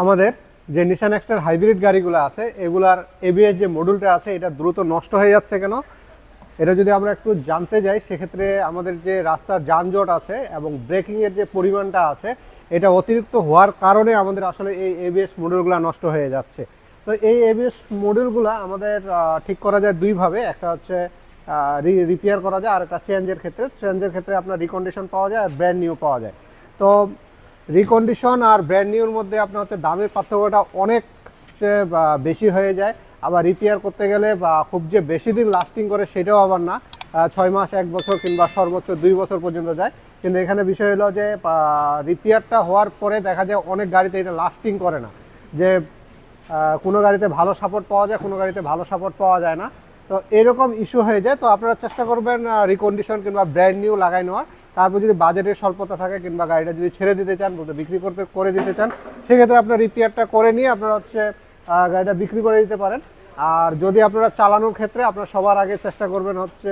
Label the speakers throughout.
Speaker 1: আমাদের যে নিশান এক্সটেল হাইব্রিড গাড়িগুলো আছে, এগুলার এবিএস যে মডুলটা আছে, এটা দ্রুত নষ্ট হয়ে যাচ্ছে কেন? এটা যদি আমরা একটু জানতে যাই, সেক্ষেত্রে আমাদের যে রাস্তার যানজট আছে এবং ব্রেকিংয়ের যে পরিমাণটা আছে, এটা অতিরিক্ত হওয়ার কারণে আমাদের আসলে এই এবিএস মডুলগুলো নষ্ট হয়ে যাচ্ছে। তো এই এবিএস মডুলগুলো আমাদের ঠিক করা যায় দুইভাবে। একটা হচ্ছে রিপেয়ার করা যায়, আর একটা চেঞ্জের ক্ষেত্রে। চেঞ্জের ক্ষেত্রে আপনার রিকন্ডিশন পাওয়া যায়, আর ব্র্যান্ড নিউ পাওয়া যায়। তো রিকন্ডিশন আর ব্র্যান্ড নিউর মধ্যে আপনার হচ্ছে দামের পার্থক্যটা অনেক বেশি হয়ে যায়। আবার রিপেয়ার করতে গেলে, বা, খুব যে বেশি দিন লাস্টিং করে সেটাও আবার না। ছয় মাস, এক বছর কিংবা সর্বোচ্চ দুই বছর পর্যন্ত যায়। কিন্তু এখানে বিষয় হলো যে রিপেয়ারটা হওয়ার পরে দেখা যায় অনেক গাড়িতে এটা লাস্টিং করে না। যে কোনো গাড়িতে ভালো সাপোর্ট পাওয়া যায়, কোনো গাড়িতে ভালো সাপোর্ট পাওয়া যায় না। তো এরকম ইস্যু হয়ে যায়। তো আপনারা চেষ্টা করবেন রিকন্ডিশন কিংবা ব্র্যান্ড নিউ লাগাই নেওয়ার। তারপর যদি বাজেটের স্বল্পতা থাকে কিংবা গাড়িটা যদি ছেড়ে দিতে চান বিক্রি করতে, করে দিতে চান, সেক্ষেত্রে আপনার রিপেয়ারটা করে নিয়ে আপনারা হচ্ছে গাড়িটা বিক্রি করে দিতে পারেন। আর যদি আপনারা চালানোর ক্ষেত্রে আপনারা সবার আগে চেষ্টা করবেন হচ্ছে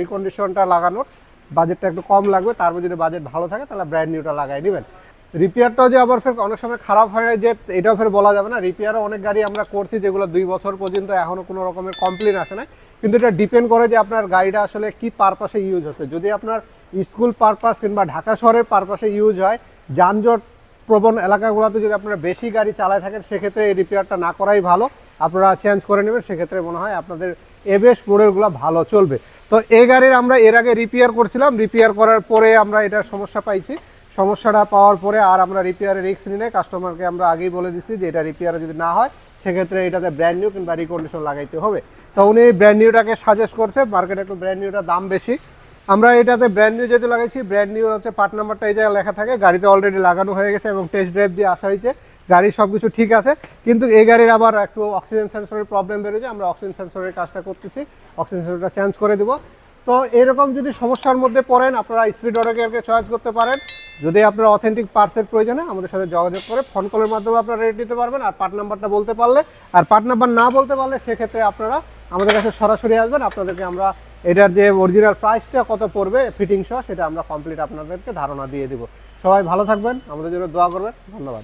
Speaker 1: রিকন্ডিশনটা লাগানোর। বাজেটটা একটু কম লাগবে, তারপর যদি বাজেট ভালো থাকে, তাহলে ব্র্যান্ড নিউটা লাগাই নেবেন। রিপেয়ারটাও যে আবার ফের অনেক সময় খারাপ হয় যে এটাও ফের বলা যাবে না। রিপেয়ারও অনেক গাড়ি আমরা করছি যেগুলো দুই বছর পর্যন্ত এখনও কোনো রকমের কমপ্লেন আসে না কিন্তু এটা ডিপেন্ড করে যে আপনার গাড়িটা আসলে কি পারপাসে ইউজ হচ্ছে। যদি আপনার স্কুল পারপাস কিংবা ঢাকা শহরের পারপাসে ইউজ হয়, যানজট প্রবণ এলাকাগুলোতে যদি আপনারা বেশি গাড়ি চালায় থাকেন, সেক্ষেত্রে এই রিপেয়ারটা না করাই ভালো। আপনারা চেঞ্জ করে নেবেন, সেক্ষেত্রে মনে হয় আপনাদের এবেস মডেলগুলো ভালো চলবে। তো এই গাড়ির আমরা এর আগে রিপেয়ার করছিলাম। রিপেয়ার করার পরে আমরা এটার সমস্যা পাইছি। সমস্যাটা পাওয়ার পরে আর আমরা রিপেয়ারের রিস্ক নিয়ে কাস্টমারকে আমরা আগেই বলে দিচ্ছি যে এটা রিপেয়ারে যদি না হয়, সেক্ষেত্রে এটাতে ব্র্যান্ড নিউ কিংবা রিকন্ডিশন লাগাইতে হবে। তো উনি ব্র্যান্ড নিউটাকে সাজেস্ট করছে মার্কেটে একটু ব্র্যান্ড নিউটার দাম বেশি। আমরা এটাতে ব্র্যান্ড নিউ যেহেতু লাগাইছি ব্র্যান্ড নিউ হচ্ছে পার্ট নাম্বারটা এই জায়গায় লেখা থাকে, গাড়িতে অলরেডি লাগানো হয়ে গেছে এবং টেস্ট ড্রাইভ দিয়ে আসা হয়েছে। গাড়ির সব কিছু ঠিক আছে, কিন্তু এই গাড়ির আবার একটু অক্সিজেন সেন্সরের প্রবলেম বেরোছে আমরা অক্সিজেন সেন্সরের কাজটা করতেছি অক্সিজেন সেন্সরটা চেঞ্জ করে দেবো। তো এরকম যদি সমস্যার মধ্যে পড়েন, আপনারা স্পিড অটোকেয়ারকে চয়েস করতে পারেন। যদি আপনার অথেন্টিক পার্সের প্রয়োজন হয় আমাদের সাথে যোগাযোগ করে ফোন কলের মাধ্যমে আপনারা রেট দিতে পারবেন আর পার্ট নাম্বারটা বলতে পারলে, আর পার্ট নাম্বার না বলতে পারলে সেক্ষেত্রে আপনারা আমাদের কাছে সরাসরি আসবেন। আপনাদেরকে আমরা এটার যে অরিজিনাল প্রাইসটা কত পড়বে ফিটিং সহ সেটা আমরা কমপ্লিট আপনাদেরকে ধারণা দিয়ে দিব। সবাই ভালো থাকবেন, আমাদের জন্য দোয়া করবেন। ধন্যবাদ।